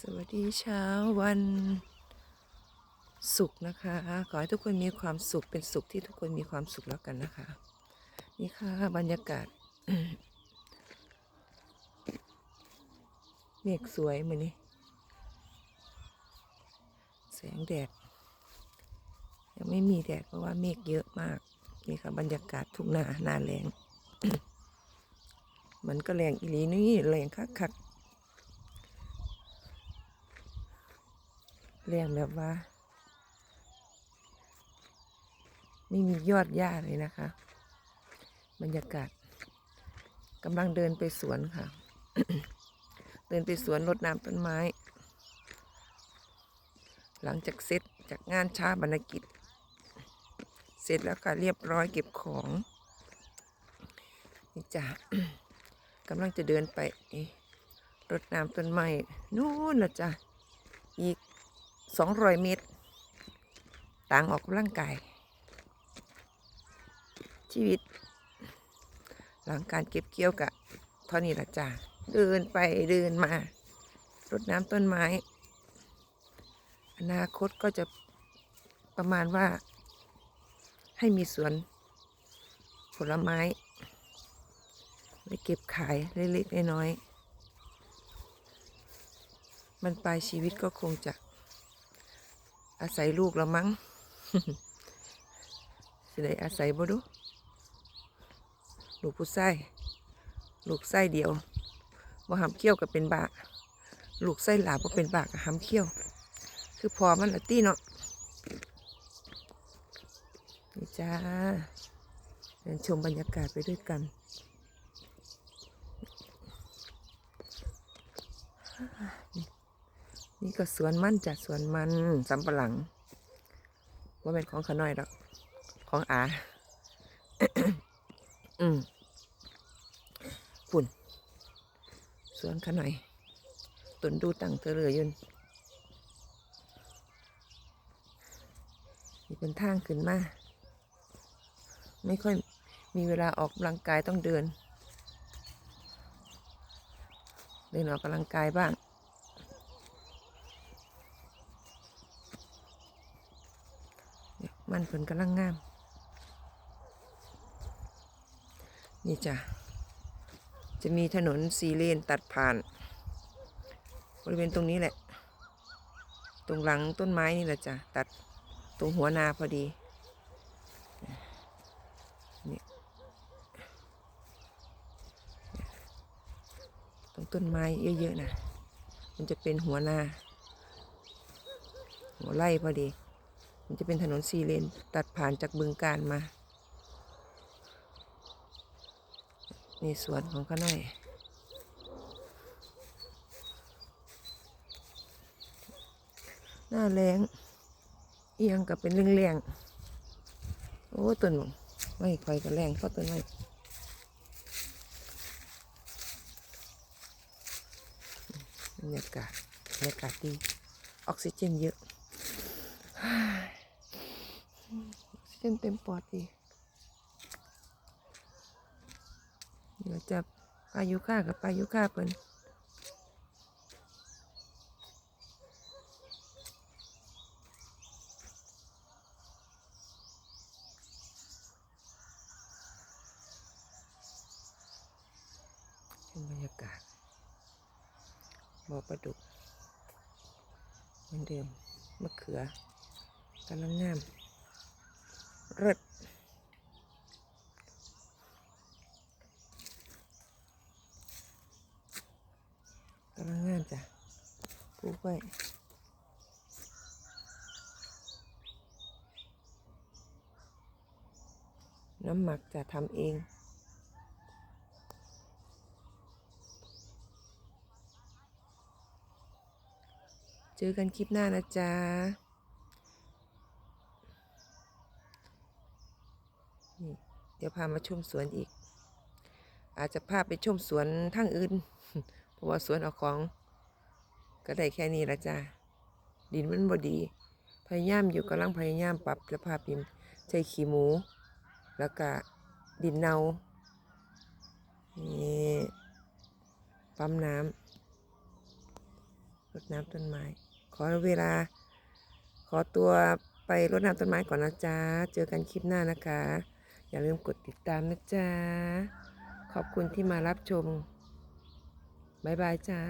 สวัสดีเช้าวันศุกร์นะคะ ขอให้ทุกคนมีความสุขเป็นสุขที่ทุกคนมีความสุขแล้วกันนะคะ นี่ค่ะบรรยากาศเมฆสวยเหมือนนี้ แสงแดด ยังไม่มีแดดเพราะว่าเมฆเยอะมาก นี่ค่ะบรรยากาศทุ่งนาหนาแรงมันก็แรงอีหลีนี่แรงคัก ๆแรงแบบว่า ไม่มียอดหญ้าเลยนะคะ บรรยากาศกำลังเดินไปสวนค่ะ เดินไปสวนรดน้ำต้นไม้ หลังจากเสร็จจากงานชาบรรกิจ เสร็จแล้วค่ะเรียบร้อยเก็บของนี่จ้ะกำลังจะเดินไปรดน้ำต้นไม้นู่นละจ้ะอีก สองร้อยเมตร ต่างออกกำลังกาย ชีวิต หลังการเก็บเกี่ยวกะเท่านี้ละจ้าเดินไปเดินมารดน้ำต้นไม้ อนาคตก็จะประมาณว่า ให้มีสวน ผลไม้ไปเก็บขายเล็กๆน้อยๆมันปลายชีวิตก็คงจะ อาศัยลูกแล้วมั้งสิได้อาศัยบ่ดู ลูกผู้ไส้ลูกไส้เดียวบ่หำเขี้ยวกับเป็นบาลูกไส้หลาบ่เป็นบากับหำเขี้ยว คือพอมันละตี้เนาะนี่จ้าเดินชมบรรยากาศไปด้วยกันนี่ นี่ก็สวนมันจ้ะสวนมันสำปะหลังว่าเป็นของขน้อยดอกของอาอืมปุ่นสวนขน้อยต้นดูตั้งเธอเรือยืนนี่เป็นทางขึ้นมาไม่ค่อยมีเวลาออกกำลังกายต้องเดิน เดินออกกำลังกายบ้าง มันเพิ่นกำลังงาม นี่จ้ะ จะมีถนนสีเลนตัดผ่าน บริเวณตรงนี้แหละ ตรงหลังต้นไม้นี่แหละจ้ะ ตัดตรงหัวนาพอดีนี่ตรงต้นไม้เยอะๆนะ มันจะเป็นหัวนา หัวไร่พอดี มันจะเป็นถนนสี่เลนตัดผ่านจากบึงการมา นี่สวนของข้าน้อย หน้าแรงเอียงกับเป็นเรื่องแรงโอ้ต้นไม่ค่อยกับแรงเพราะต้นไม้บรรยากาศบรรยากาศดี ออกซิเจนเยอะ ออกซิเจนเต็มปอดดีเดี๋ยวจะปลายุค่ากับปลายุค่าเปิ้นบรรยากาศบ่อปลาดุกเหมือนเดิมมะเขือกำลังงาม ริดกำลังงามจ้ะปลูกไว้น้ำหมักจะทำเองเจอกันคลิปหน้านะจ๊ะ นี่เดี๋ยวพามาชมสวนอีก อาจจะพาไปชมสวนทางอื่น เพราะว่าสวนเอาของ ก็ได้แค่นี้ละจ้าดินมันบดี พยายามอยู่กำลังพยายามปรับสภาพดินใช้ขี้หมู แล้วก็ดินเนานี่ปั๊มน้ำรดน้ำต้นไม้ ขอเวลา ขอตัวไปรดน้ำต้นไม้ก่อนนะจ๊ะ เจอกันคลิปหน้านะคะ อย่าลืมกดติดตามนะจ๊ะ ขอบคุณที่มารับชม บ๊ายบายจ้า